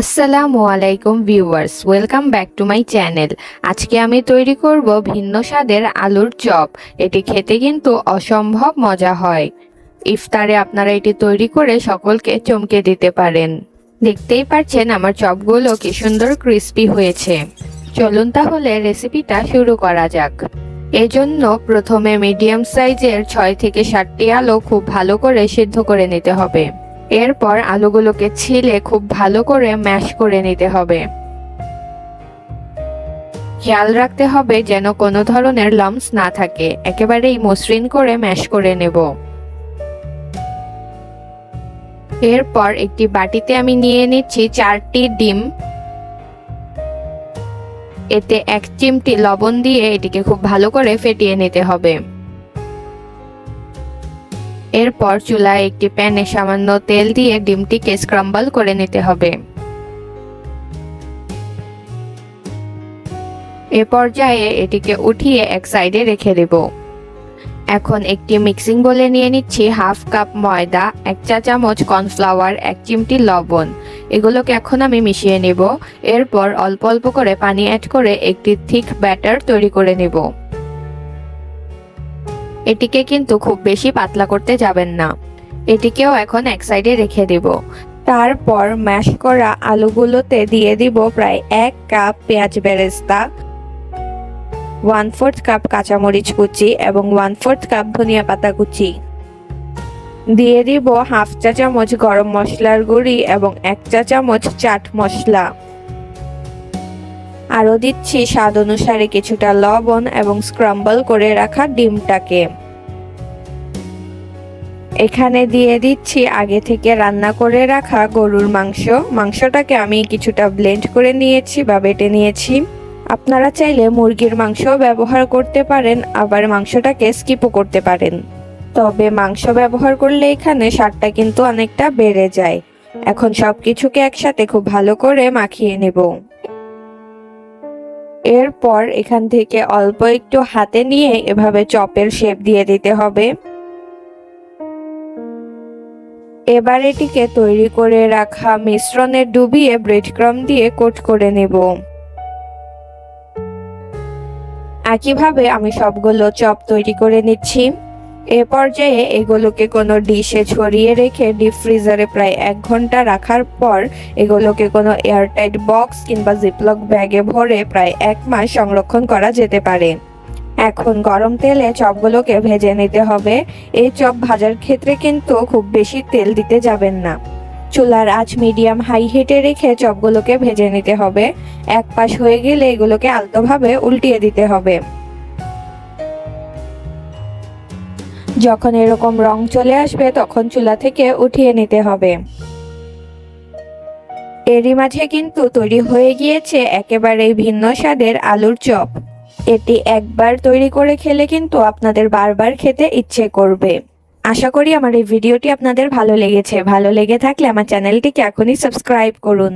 আসসালামু আলাইকুম viewers, welcome back to my channel. আজকে আমি তৈরি করব ভিন্ন স্বাদের আলুর চপ। এটি খেতে কিন্তু অসম্ভব মজা হয়। ইফতারে আপনারা এটি তৈরি করে সকলকে চমকে দিতে পারেন। দেখতেই পাচ্ছেন আমার চপগুলো কি সুন্দর ক্রিস্পি হয়েছে। চলুন তাহলে রেসিপিটা শুরু করা যাক। এজন্য প্রথমে মিডিয়াম সাইজের ছয় থেকে সাতটি আলু খুব ভালো করে সিদ্ধ করে নিতে হবে। এরপর আলুগুলোকে ছিলে খুব ভালো করে ম্যাশ করে নিতে হবে। খেয়াল রাখতে হবে যেন কোনো ধরনের লাম্পস না থাকে, একেবারেই মসৃণ করে ম্যাশ করে নেব। এরপর একটি বাটিতে আমি নিয়ে নিচ্ছি চারটি ডিম। এতে এক চিমটি লবণ দিয়ে এটিকে খুব ভালো করে ফেটিয়ে নিতে হবে। এরপর চুলায় একটি প্যানে সামান্য তেল দিয়ে ডিমটিকে স্ক্রাম্বল করে নিতে হবে। এ পর্যায়ে এটিকে উঠিয়ে এক সাইডে রেখে দেব। এখন একটি মিক্সিং বলে নিয়ে নিচ্ছি হাফ কাপ ময়দা, এক চা চামচ কর্নফ্লাওয়ার, এক চিমটি লবণ। এগুলোকে এখন আমি মিশিয়ে নেব। এরপর অল্প অল্প করে পানি অ্যাড করে একটি থিক ব্যাটার তৈরি করে নেব। এটিকে কিন্তু খুব বেশি পাতলা করতে যাবেন না। এটিকেও এখন এক সাইডে রেখে দেব। তারপর ম্যাশ করা আলুগুলোতে দিয়ে দিব প্রায় এক কাপ পেঁয়াজ বেরেস্তা, ওয়ান ফোর্থ কাপ কাঁচামরিচ কুচি এবং ওয়ান ফোর্থ কাপ ধনিয়া পাতা কুচি। দিয়ে দিব হাফ চা চামচ গরম মশলার গুঁড়ি এবং এক চা চামচ চাট মশলা। আরও দিচ্ছি স্বাদ অনুসারে কিছুটা লবণ এবং স্ক্রাম্বল করে রাখা ডিমটাকে। এখানে দিয়ে দিচ্ছি আগে থেকে রান্না করে রাখা গরুর মাংস। মাংসটাকে আমি কিছুটা ব্লেন্ড করে নিয়েছি বা বেটে নিয়েছি। আপনারা চাইলে মুরগির মাংস ব্যবহার করতে পারেন, আবার মাংসটাকে স্কিপও করতে পারেন। তবে মাংস ব্যবহার করলে এখানে স্বাদটা কিন্তু অনেকটা বেড়ে যায়। এখন সব কিছুকে একসাথে খুব ভালো করে মাখিয়ে নেব। এরপর এখান থেকে অল্প একটু হাতে নিয়ে এভাবে চপের শেপ দিয়ে দিতে হবে। এবার এটিকে তৈরি করে রাখা মিশ্রণে ডুবিয়ে ব্রেডক্রম দিয়ে কোট করে নেব। একইভাবে আমি সবগুলো চপ তৈরি করে নিচ্ছি। এ পর্যায়ে এগুলোকে কোনো ডিশে ছড়িয়ে রেখে ডিপ ফ্রিজারে প্রায় এক ঘণ্টা রাখার পর এগুলোকে কোনো এয়ারটাইট বক্স কিংবা জিপলক ব্যাগে ভরে প্রায় এক মাস সংরক্ষণ করা যেতে পারে। এখন গরম তেলে চপগুলোকে ভেজে নিতে হবে। এই চপ ভাজার ক্ষেত্রে কিন্তু খুব বেশি তেল দিতে যাবেন না। চুলার আঁচ মিডিয়াম হাই হিটে রেখে চপগুলোকে ভেজে নিতে হবে। এক পাশ হয়ে গেলে এগুলোকে আলতোভাবে উল্টিয়ে দিতে হবে। যখন এরকম রং চলে আসবে, তখন চুলা থেকে উঠিয়ে নিতে হবে। এরই মাঝে কিন্তু তৈরি হয়ে গিয়েছে একেবারেই ভিন্ন স্বাদের আলুর চপ। এটি একবার তৈরি করে খেলে কিন্তু আপনাদের বারবার খেতে ইচ্ছে করবে। আশা করি আমার এই ভিডিওটি আপনাদের ভালো লেগেছে। ভালো লেগে থাকলে আমার চ্যানেলটিকে এখনই সাবস্ক্রাইব করুন।